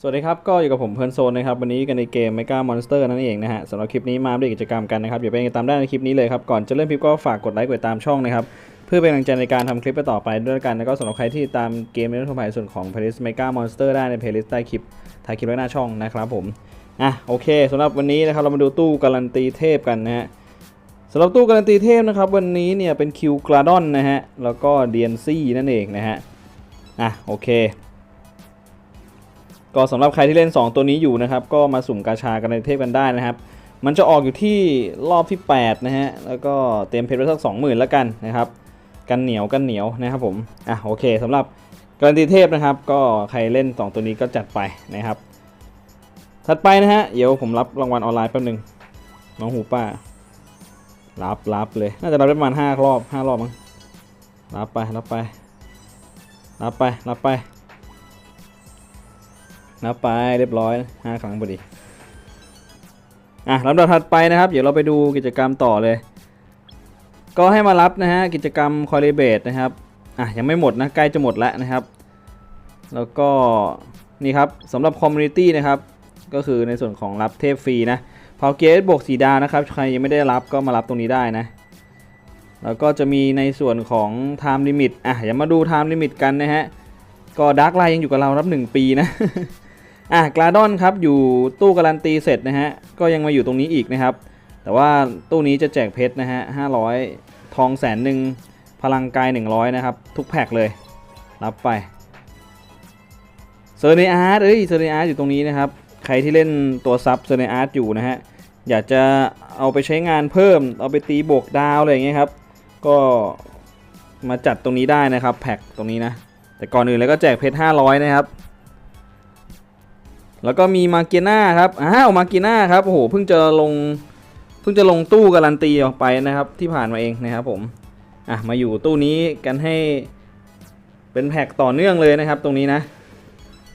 สวัสดีครับ ก็อยู่กับผมเพลินโซนนะครับ วันนี้กันในเกม Mega Monster นั่นเองนะฮะสำหรับคลิปนี้มาด้วยกิจกรรมกันนะครับอย่าไปติดตามได้ในคลิปนี้เลยครับ ก่อนจะเริ่มคลิปก็ฝากกดไลค์กดติดตามช่องนะครับ เพื่อเป็นกำลังใจในการทำคลิปไปต่อไปด้วยกัน แล้วก็สำหรับใครที่ตามเกมในเรื่องของส่วนของ playlist Mega Monster ได้ใน playlist ใต้คลิปถ่ายคลิปไว้หน้าช่องนะครับผมอะโอเคสำหรับวันนี้นะครับเรามาดูตู้การันตีเทพกันนะฮะสำหรับตู้การันตีเทพนะครับวันนี้เนี่ยเป็นคิวกราดอนนะฮะแล้วก็ DNC นั่นเองนะฮะอะโอเค ก็สำหรับใครที่เล่น 2 ตัวนี้อยู่นะครับ ก็มาสุ่มกาชากันในเทพกันได้นะครับ มันจะออกอยู่ที่รอบที่ 8 นะฮะ แล้วก็เตรียมเพชรไว้สัก 20,000แล้วกันนะครับ กันเหนียวกันเหนียวนะครับผม อะโอเคสำหรับการันตีเทพนะครับ ก็ใครเล่น 2 ตัวนี้ก็จัดไปนะครับ ถัดไปนะฮะ เดี๋ยวผมรับรางวัลออนไลน์แป๊บนึง น้องหูป้า รับรับเลย น่าจะรับได้ประมาณ5รอบ5รอบมั้ง รับไปรับไป รับไปรับไป นับไปเรียบร้อยห้าครั้งพอดีอะลำดับถัดไปนะครับ เดี๋ยวเราไปดูกิจกรรมต่อเลย ก็ให้มารับนะฮะกิจกรรมคอ l ิเบตนะครับอะยังไม่หมดนะใกล้จะหมดแล้วนะครับ แล้วก็นี่ครับสำหรับคอมมูนิตี้นะครับก็คือในส่วนของรับเทพฟรีนะพาวเกตบวกสีดาวนะครับใครยังไม่ได้รับก็มารับตรงนี้ได้นะ แล้วก็จะมีในส่วนของ Time Limit อะอย่ามาดู Time Limit กันนะฮะก็ดาร์กไลน์ยังอยู่กับเรารับ 1 ปีนะ อะกลาดอนครับอยู่ตู้การันตีเสร็จนะฮะก็ยังมาอยู่ตรงนี้อีกนะครับ แต่ว่าตู้นี้จะแจกเพชรนะฮะ500ทองแสนหนึ่งพลังกาย 100 นะครับ ทุกแพ็คเลย รับไปเซอร์เนอาร์ตเอ้ยเซอร์เนอาร์ตอยู่ตรงนี้นะครับ ใครที่เล่นตัวซับเซอร์เนอาร์ตอยู่นะฮะอยากจะเอาไปใช้งานเพิ่ม เอาไปตีบวกดาวอะไรอย่างเงี้ยครับ ก็มาจัดตรงนี้ได้นะครับ แพ็คตรงนี้นะ แต่ก่อนอื่นเลยก็แจกเพชร500 นะครับ แล้วก็มีมาเกียนาครับอ้าวมาเกียนาครับโอ้โหเพิ่งจะลงเพิ่งจะลงตู้การันตีออกไปนะครับ ที่ผ่านมาเองนะครับผมอะมาอยู่ตู้นี้กันให้เป็นแพ็กต่อเนื่องเลยนะครับ ตรงนี้นะ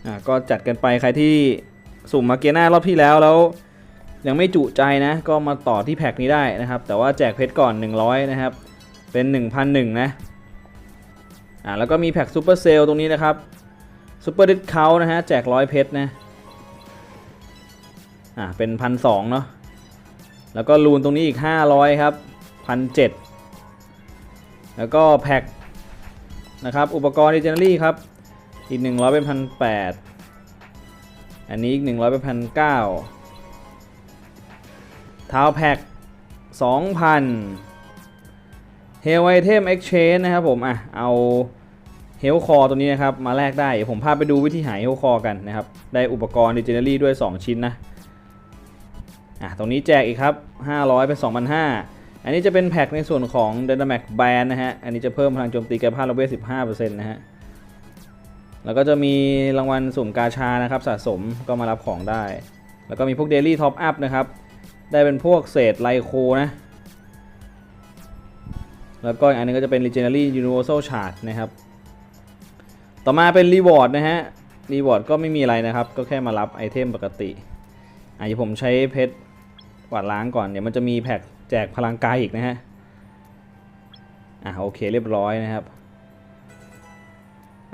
อะก็จัดกันไปใครที่สุ่มมาเกียนารอบที่แล้วแล้ว ยังไม่จุใจนะ ก็มาต่อที่แพ็กนี้ได้นะครับ แต่ว่าแจกเพชรก่อน 100 นะครับ เป็น 1,001นะอ่าแล้วก็มีแพ็กซูเปอร์เซลตรงนี้นะครับซูเปอร์ดิสเคานะฮะแจกร้อยเพชรนะ อ่าเป็นพันสองเนาะแล้วก็ลูนตรงนี้อีก 500 ครับพันเจ็ดแล้วก็แพ็กนะครับ อุปกรณ์ดิจิทัลี่ครับอีก 100 เป็นพันแปดอันนี้อีก 100 เป็นพันเก้าเท้าแพ็ก2,000เฮลไอเทม Exchange นะครับผมอะเอาเฮลคอตัวนี้นะครับมาแลกได้ผมพาไปดูวิธีหาเฮลคอกันนะครับ ได้อุปกรณ์ดิจิ n น l ีด้วย 2 ชิ้นนะ อะตรงนี้แจกอีกครับ 500 เป็น 2,500 อันนี้จะเป็นแพ็คในส่วนของ Dynamax Band นะฮะ อันนี้จะเพิ่มพลังโจมตีกายภาพระเวท15%นะฮะ แล้วก็จะมีรางวัลสุ่มกาชานะครับสะสมก็มารับของได้ แล้วก็มีพวก Daily Top Up นะครับ ได้เป็นพวกเศษไลโคนะ แล้วก็อีกอันนึงก็จะเป็น Legendary Universal Shard นะครับ ต่อมาเป็น Reward นะฮะ Reward ก็ไม่มีอะไรนะครับ ก็แค่มารับไอเทมปกติอะเดี๋ยวผมใช้เพชร วาดล้างก่อนเดี๋ยวมันจะมีแพ็กแจกพลังกายอีกนะฮะอะโอเคเรียบร้อยนะครับ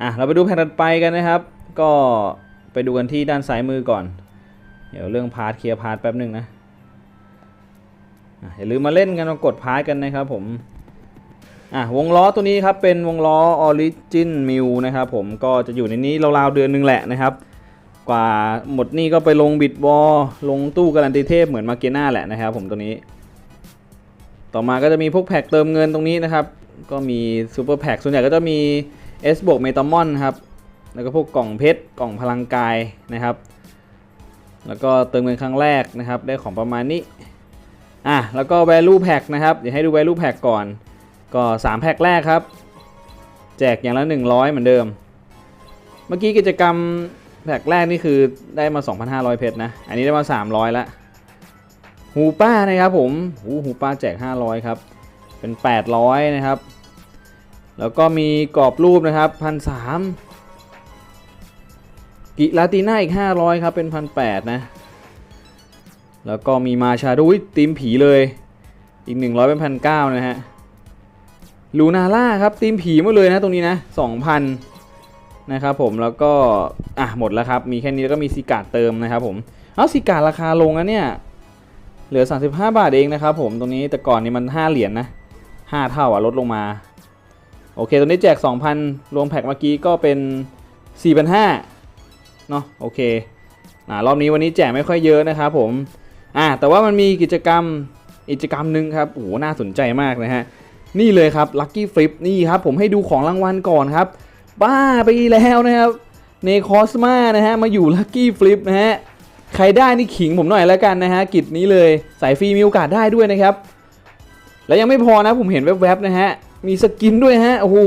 อะเราไปดูแผ่นถัดไปกันนะครับ ก็ไปดูกันที่ด้านซ้ายมือก่อน เดี๋ยวเรื่องพาร์ทเคลียร์พาร์ทแป๊บหนึ่งนะอย่าลืมมาเล่นกันมากดพาร์ทกันนะครับผมอะวงล้อตัวนี้ครับเป็นวงล้อ Origin m i l นะครับผมก็จะอยู่ในนี้ราวๆเดือนหนึงแหละนะครับ กว่าหมดนี่ก็ไปลงบิดวอลลงตู้การันตีเทพเหมือนมาเกน่าแหละนะครับผมตัวนี้ ต่อมาก็จะมีพวกแพ็กเติมเงินตรงนี้นะครับ ก็มีซูเปอร์แพ็กส่วนใหญ่ก็จะมี S บวกเมตามอนครับ แล้วก็พวกกล่องเพชรกล่องพลังกายนะครับ แล้วก็เติมเงินครั้งแรกนะครับ ได้ของประมาณนี้อะแล้วก็ value pack นะครับเดี๋ยวให้ดู value pack ก่อน ก็3แพ็คแรกครับ แจกอย่างละ 100 เหมือนเดิม เมื่อกี้กิจกรรม แพ็คแรกนี่คือได้มา 2,500 เพชรนะ อันนี้ได้มา 300ละหูป้านะครับผมหูหูป้าแจก 500 ครับ เป็น 800 นะครับ แล้วก็มีกรอบรูปนะครับพันสามกิลาติน่าอีก 500 ครับ เป็นพันแนะ แล้วก็มีมาชาดูยตีมผีเลย อีก 100 เป็นพันเนะฮะลูนาล่าครับทีมผีหมาเลยนะตรงนี้นะ 2,000 นะครับผมแล้วก็อะหมดแล้วครับ มีแค่นี้แล้วก็มีซิกาเติมนะครับผมเอาซิการาคาลงแล้วเนี่ยเหลือ 35 บาทเองนะครับผมตรงนี้แต่ก่อนนี่มัน 5 เหรียญนะ5 เท่าอะลดลงมา โอเคตัวนี้แจก 2,000 รวมแพ็คเมื่อกี้ก็เป็น 4,500เนาะโอเคอ่ารอบนี้วันนี้แจกไม่ค่อยเยอะนะครับผมอ่าแต่ว่ามันมีกิจกรรมกิจกรรมหนึ่งครับโอ้โหน่าสนใจมากนะฮะนี่เลยครับ Lucky Flip นี่ครับผมให้ดูของรางวัลก่อนครับ บ้าไปแล้วนะครับเนคอสมานะฮะมาอยู่ Lucky Flip นะฮะใครได้นี่ขิงผมหน่อยแล้วกันนะฮะกิจนี้เลยสายฟรีมีโอกาสได้ด้วยนะครับ แล้วยังไม่พอนะผมเห็นแวบๆนะฮะมีสกินด้วยฮะโอ้โห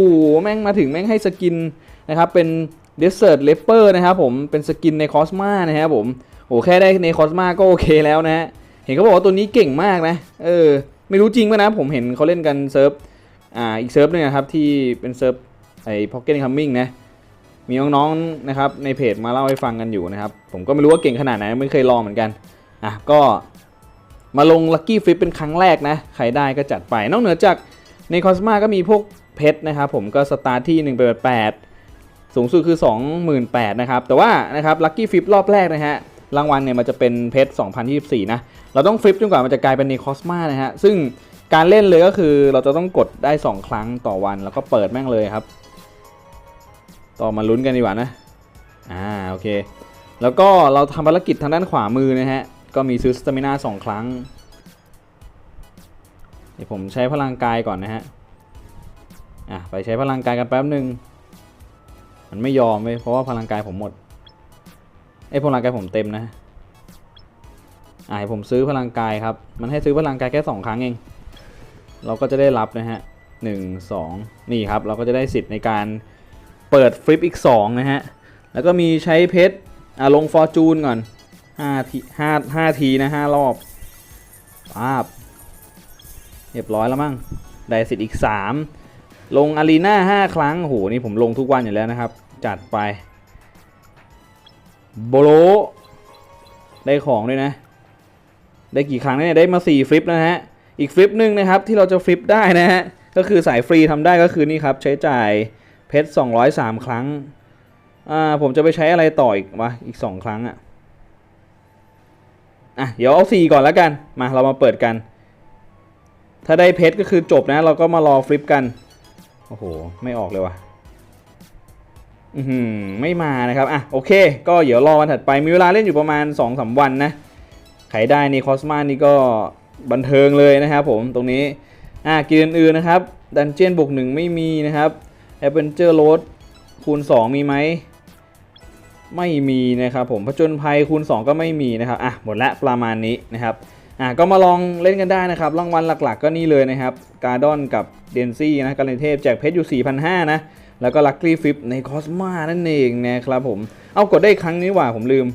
แม่งมาถึงแม่งให้สกินนะครับเป็น Desert Leper นะครับผมเป็นสกินในคอสมานะครับผมโอ้แค่ได้ในคอสมาก็โอเคแล้วนะฮะเห็นเขาบอกว่าตัวนี้เก่งมากนะเออไม่รู้จริงป่ะนะผมเห็นเขาเล่นกันเซิร์ฟอ่าอีกเซิร์ฟหนึงนะครับที่เป็นเซิร์ฟ ไอ้ Pocket Coming นะมีน้องๆนะครับในเพจมาเล่าให้ฟังกันอยู่นะครับ ผมก็ไม่รู้ว่าเก่งขนาดไหนไม่เคยลองเหมือนกันอะก็มาลง Lucky Flip เป็นครั้งแรกนะใครได้ก็จัดไป นอกเหนือจากในคอสมาก็มีพวกเพชรนะครับผมก็สตาร์ทที่1 8 8สูงสุดคือ 28,000นะครับ แต่ว่านะครับ Lucky Flip รอบแรกนะฮะรางวัลเนี่ยมันจะเป็นเพชร 2024 นะ เราต้องฟลิปจนกว่ามันจะกลายเป็นในคอสมานะฮะ ซึ่งการเล่นเลยก็คือเราจะต้องกดได้ 2 ครั้งต่อวัน แล้วก็เปิดแม่งเลยครับ ต่อมาลุ้นกันดีกว่านะ อ่าโอเค แล้วก็เราทำภารกิจทางด้านขวามือนะฮะ ก็มีซื้อสเตมินาสองครั้ง เดี๋ยวผมใช้พลังกายก่อนนะฮะ อะไปใช้พลังกายกันแป๊บหนึ่งมันไม่ยอมเว้ยเพราะว่าพลังกายผมหมดไอ้ยพลังกายผมเต็มนะอ่าให้ผมซื้อพลังกายครับ มันให้ซื้อพลังกายแค่สองครั้งเอง เราก็จะได้รับนะฮะหนึ่งสองนี่ครับ เราก็จะได้สิทธิ์ในการ เปิดฟลิปอีก 2 นะฮะ แล้วก็มีใช้เพชรอะลงฟอร์จูนก่อน5ที5 5ทีนะ5รอบป้าบเรียบร้อยแล้วมั้งได้สิทธิ์อีก 3 ลงอารีนา5ครั้งโหนี่ผมลงทุกวันอยู่แล้วนะครับ จัดไปโบโลได้ของด้วยนะ ได้กี่ครั้งเนี่ยได้มา 4 ฟลิปแล้วนะฮะ อีกฟลิปหนึ่งนะครับที่เราจะฟลิปได้นะฮะ ก็คือสายฟรีทำได้ก็คือนี่ครับใช้จ่าย เพชร203ครั้ง อ่า ผมจะไปใช้อะไรต่ออีกวะ อีก2ครั้งอะอะ เดี๋ยวเอา4ก่อนแล้วกัน มา เรามาเปิดกัน ถ้าได้เพชรก็คือจบนะ เราก็มารอฟลิปกัน โอ้โห ไม่ออกเลยวะอือหือไม่มานะครับ อะ โอเค ก็เดี๋ยวรอวันถัดไป มีเวลาเล่นอยู่ประมาณ2-3วันนะ ใครได้นี่คอสมานี่ก็บันเทิงเลยนะครับผม ตรงนี้ อะกินอื่นๆนะครับ ดันเจียนบวกหนึ่งไม่มีนะครับ a d v e n t u r e Road คูณ 2 มีไหม ไม่มีนะครับผมผจญภัยคูณ 2 ก็ไม่มีนะครับ อะ หมดละประมาณนี้นะครับ อะ ก็มาลองเล่นกันได้นะครับ รางวัลหลักๆ ก็นี่เลยนะครับ การ์ดอนกับเดนซี่นะการเลนเทพแจกเพชรอยู่ 4,500 นะ แล้วก็ลัคกี้ฟิปในคอสมานั่นเองนะครับผม เอากดได้ครั้งนี้ว่าผมลืม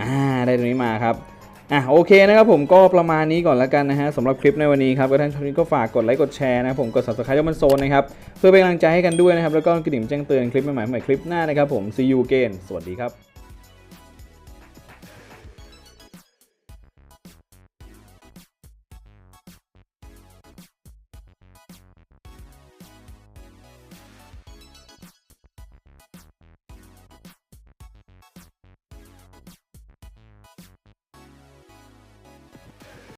อ่า ได้ตรงนี้มาครับ อะโอเคนะครับผมก็ประมาณนี้ก่อนแล้วกันนะฮะสำหรับคลิปในวันนี้ครับก็ท่านชมนี้ก็ฝากกดไลค์กดแชร์นะครับผมกด subscribe ยอดมันโซนนะครับเพื่อเป็นกำลังใจให้กันด้วยนะครับแล้วก็กระดิ่งแจ้งเตือนคลิปใหม่ๆใหม่คลิปหน้านะครับผม see you again สวัสดีครับ